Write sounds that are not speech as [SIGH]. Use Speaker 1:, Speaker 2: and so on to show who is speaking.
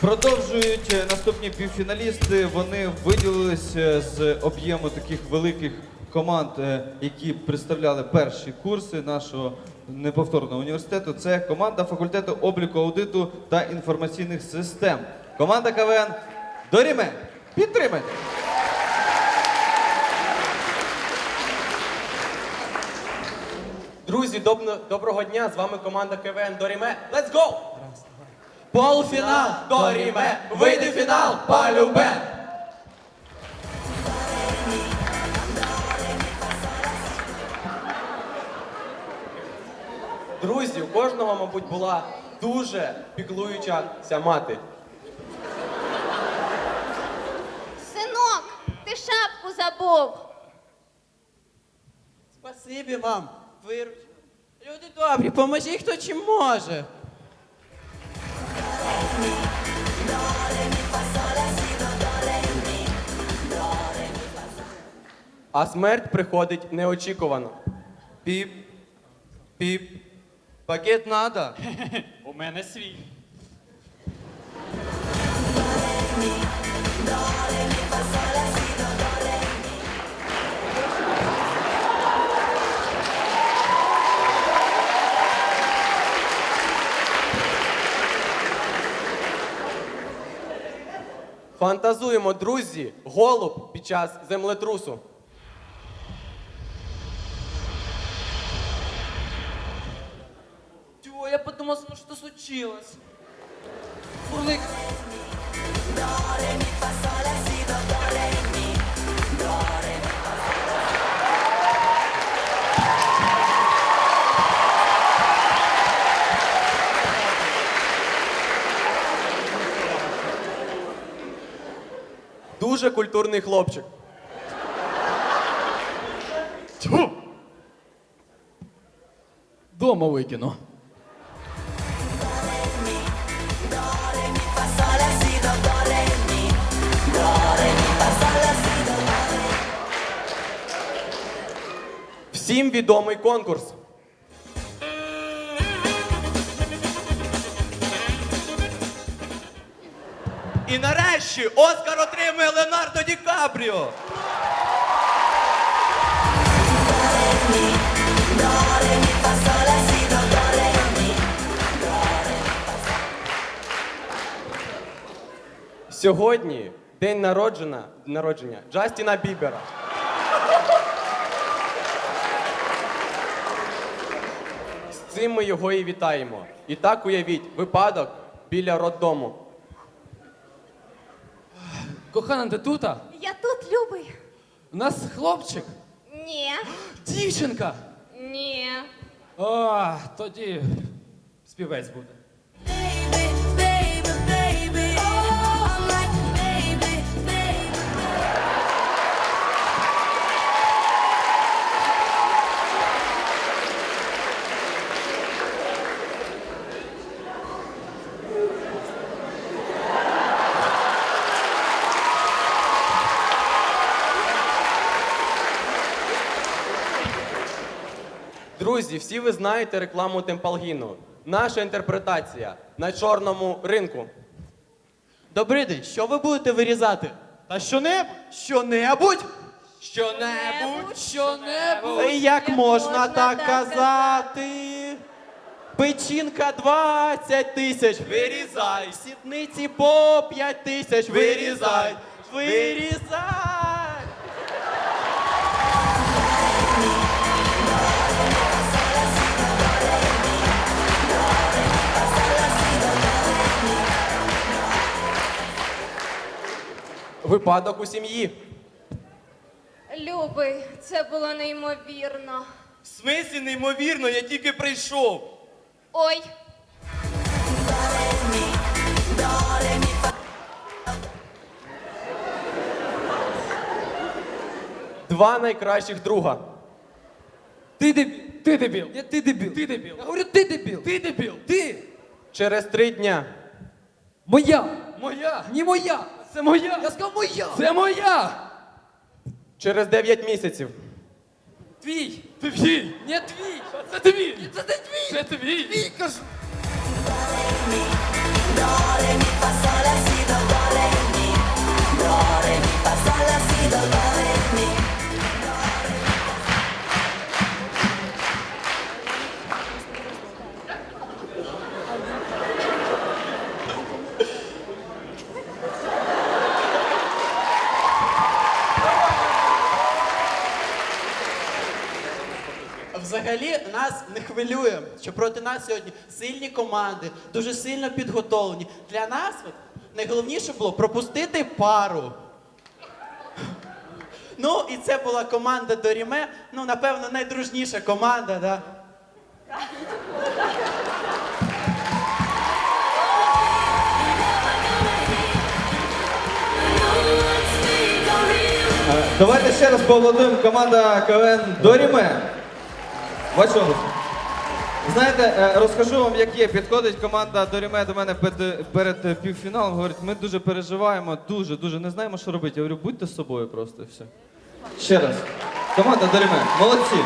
Speaker 1: Продовжують е, наступні півфіналісти. Вони виділились е, з об'єму таких великих команд, е, які представляли перші курси нашого неповторного університету. Це команда факультету обліку аудиту та інформаційних систем. Команда КВН Доріме. Підтримайте.
Speaker 2: Друзі, доброго дня! З вами команда КВН Доріме. Let's go!
Speaker 3: Полуфінал
Speaker 2: Доріме! Вийде фінал! Полюбе! Друзі, у кожного, мабуть, була дуже піклуючася мати.
Speaker 4: Синок, ти шапку забув.
Speaker 3: Спасибі вам, вируч. Люди добрі, поможіть хто чим може.
Speaker 2: А смерть приходить неочікувано.
Speaker 5: Піп. Піп. Пакет надо. [LAUGHS]
Speaker 6: У мене свій.
Speaker 2: Фантазуємо, друзі, голуб під час землетрусу.
Speaker 3: Ну что случилось? Фурлик.
Speaker 2: Дуже культурний хлопчик.
Speaker 3: Дома викину.
Speaker 2: Всім відомий конкурс.
Speaker 5: І нарешті Оскар отримує Леонардо Ді Капріо.
Speaker 2: Сьогодні день народження, народження Джастіна Бібера. Цим ми його і вітаємо. І так уявіть, випадок біля роддому.
Speaker 7: Кохана, ти тут?
Speaker 4: Я тут, любий.
Speaker 7: У нас хлопчик,
Speaker 4: Ні.
Speaker 7: дівчинка.
Speaker 4: Ні.
Speaker 7: О, тоді співець буде.
Speaker 2: Друзі, всі ви знаєте рекламу Темпалгіну. Наша інтерпретація на чорному ринку.
Speaker 3: Добрий день, що ви будете вирізати?
Speaker 5: Та що-небудь?
Speaker 3: Що-небудь?
Speaker 5: Що-небудь.
Speaker 7: Що-небудь.
Speaker 3: Як можна так казати? Печінка 20 тисяч.
Speaker 5: Вирізай.
Speaker 3: Сідниці по 5 тисяч.
Speaker 5: Вирізай.
Speaker 3: Вирізай.
Speaker 2: Випадок у сім'ї.
Speaker 4: Любий, це було неймовірно.
Speaker 5: В смислі, неймовірно, я тільки прийшов.
Speaker 4: Ой,
Speaker 2: Два найкращих друга.
Speaker 7: Ти дебіл. Ти дебіл. Я, ти дебіл. Ти дебіл. Я говорю, ти дебіл. Ти дебіл. Ти.
Speaker 2: Через три дня.
Speaker 7: Моя. Моя. Ні моя. Це моя. Я сказав моя. Це моя.
Speaker 2: Через 9 місяців.
Speaker 7: Твій. Твій. Не твій. Це твій. Це не твій. Це твій. Твій, кажу.
Speaker 3: Взагалі нас не хвилює, що проти нас сьогодні сильні команди, дуже сильно підготовлені. Для нас от, найголовніше було пропустити пару. Ну, і це була команда Доріме. Ну, напевно, найдружніша команда, да?
Speaker 1: Давайте ще раз поаплодуємо команда КВН Доріме. Бачимо. Знаєте, е, розкажу вам, як є. Підходить команда Доріме до мене перед, півфіналом. Говорить, ми дуже переживаємо, дуже, дуже не знаємо, що робити. Я говорю, будьте з собою просто і все. Ще раз. Команда Доріме, молодці.